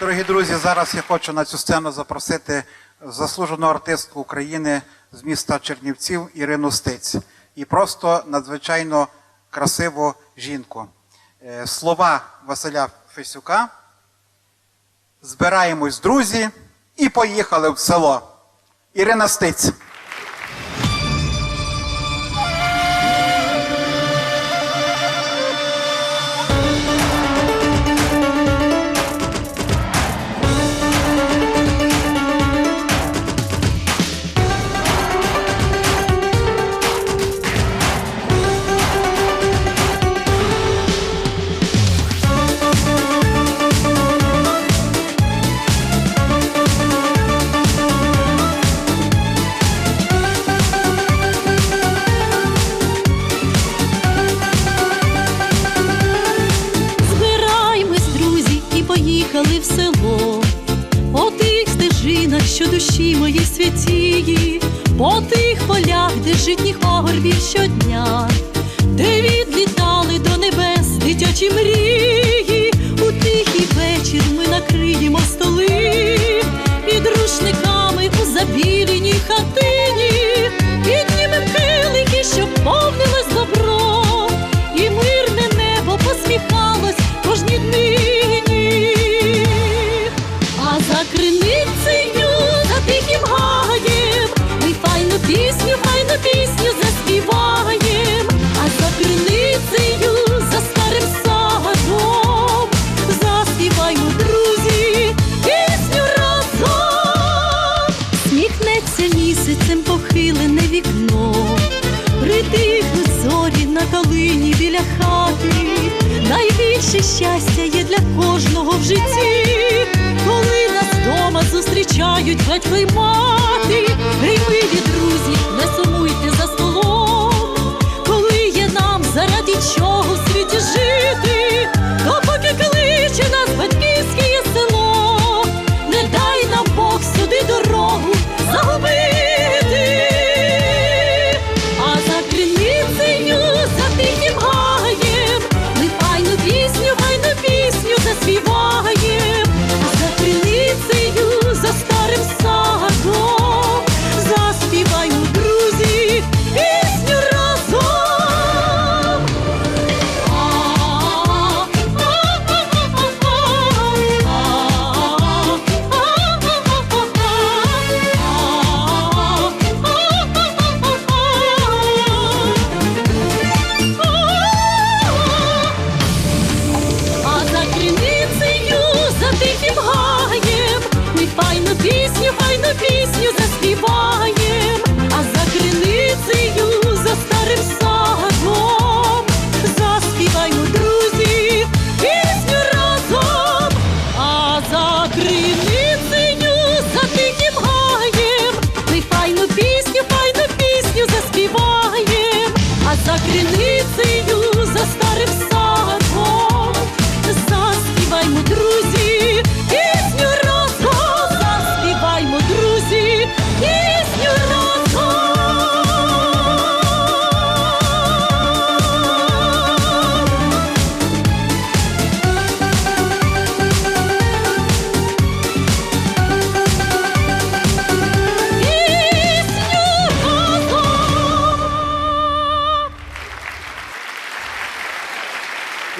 Дорогі друзі, зараз я хочу на цю сцену запросити заслужену артистку України з міста Чернівців Ірину Стиць. І просто надзвичайно красиву жінку. Е, Слова Василя Фесюка. Збираємось, друзі, і поїхали в село. Ірина Стиць. По тих полях, де житніх пагорбів щодня, де відлітали до небес дитячі мрії, у тихий вечір ми накриємо щастя є для кожного в житті, коли нас дома зустрічають батько й мати. Криницею, за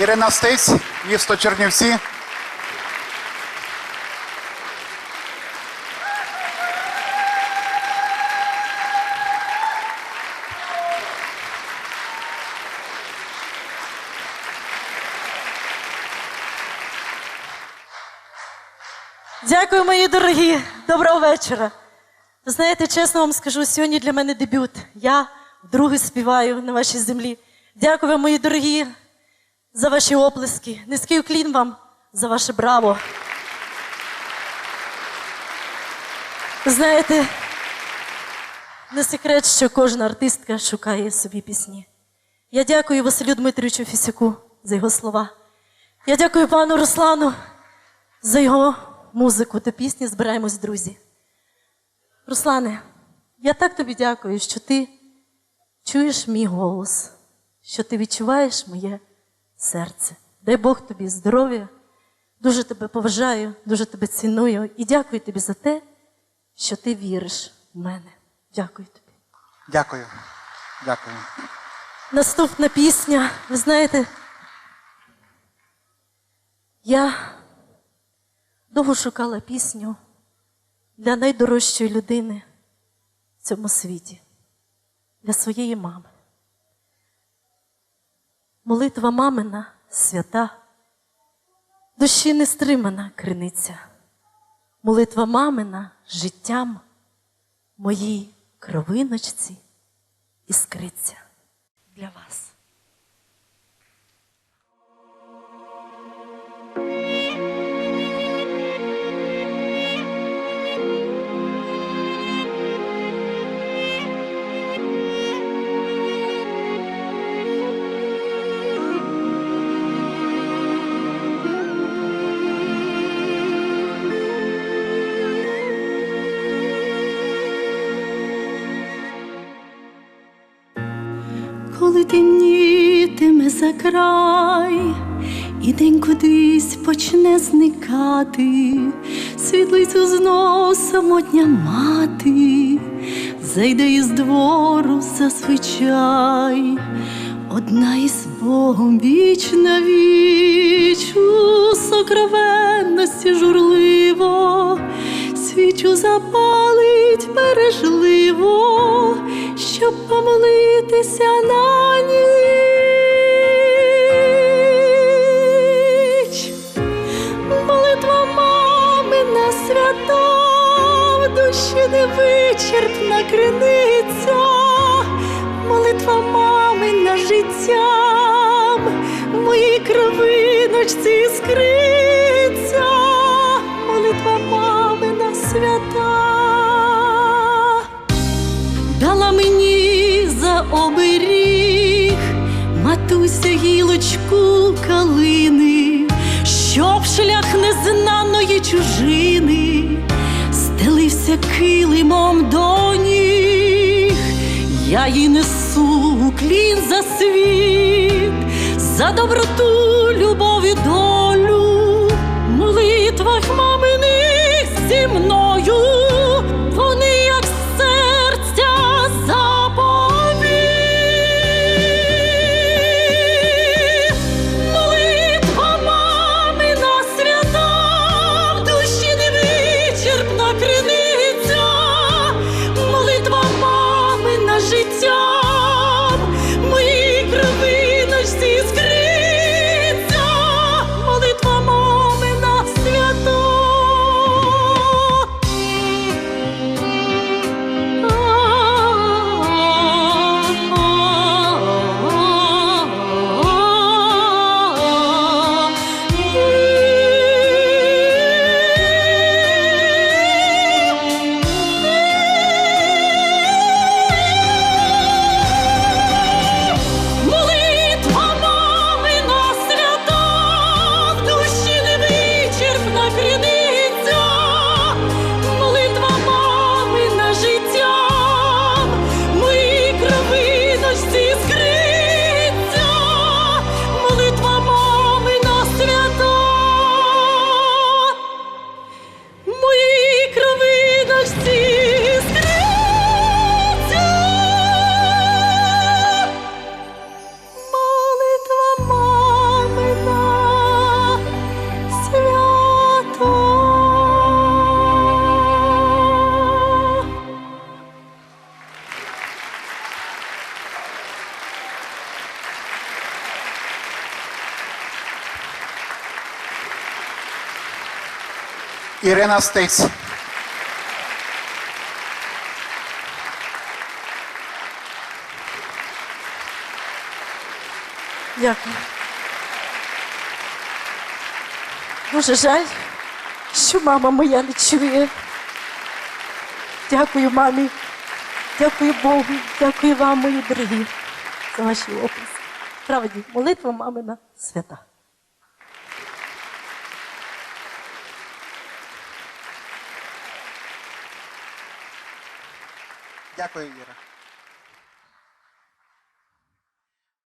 Ірина Стиць, місто Чернівці. Дякую, мої дорогі. Доброго вечора. Знаєте, чесно вам скажу, сьогодні для мене дебют. Я вдруге співаю на вашій землі. Дякую мої дорогі, за ваші оплески. Низький уклін вам за ваше браво. Знаєте, не секрет, що кожна артистка шукає собі пісні. Я дякую Василю Дмитровичу Фісюку за його слова. Я дякую пану Руслану за його музику та пісні збираємось, друзі. Руслане, я так тобі дякую, що ти чуєш мій голос, що ти відчуваєш моє серце. Дай Бог тобі здоров'я, Дуже тебе поважаю, дуже тебе ціную і дякую тобі за те, що ти віриш в мене. Дякую тобі. Дякую. Дякую. Наступна пісня. Ви знаєте, я довго шукала пісню для найдорожчої людини в цьому світі, для своєї мами. Молитва мамина свята, душі нестримана криниця. Молитва мамина життям моїй кровиночці іскриться для вас. Темнітиме за край, і день кудись почне зникати, світлицю знов самотня мати, зайде із двору зазвичай, одна із Богом віч на віч. У сокровенності журливо, свічу запалить бережливо, щоб помолитися на ніч. Молитва мамина свята, в душі невичерпна криниця, молитва мамина життям, моїй кровиночці іскриться, оберіг матуся гілочку калини, щоб шлях незнаної чужини стелився килимом до ніг. Я їй несу уклін за світ, за доброту, любов і долю, Ірина Стиць. Дякую. Дуже жаль, що мама моя не чує. Дякую мамі, дякую Богу, дякую вам, мої дорогі, за ваші описи. Правді, молитва мамина свята. Дякую, Іра.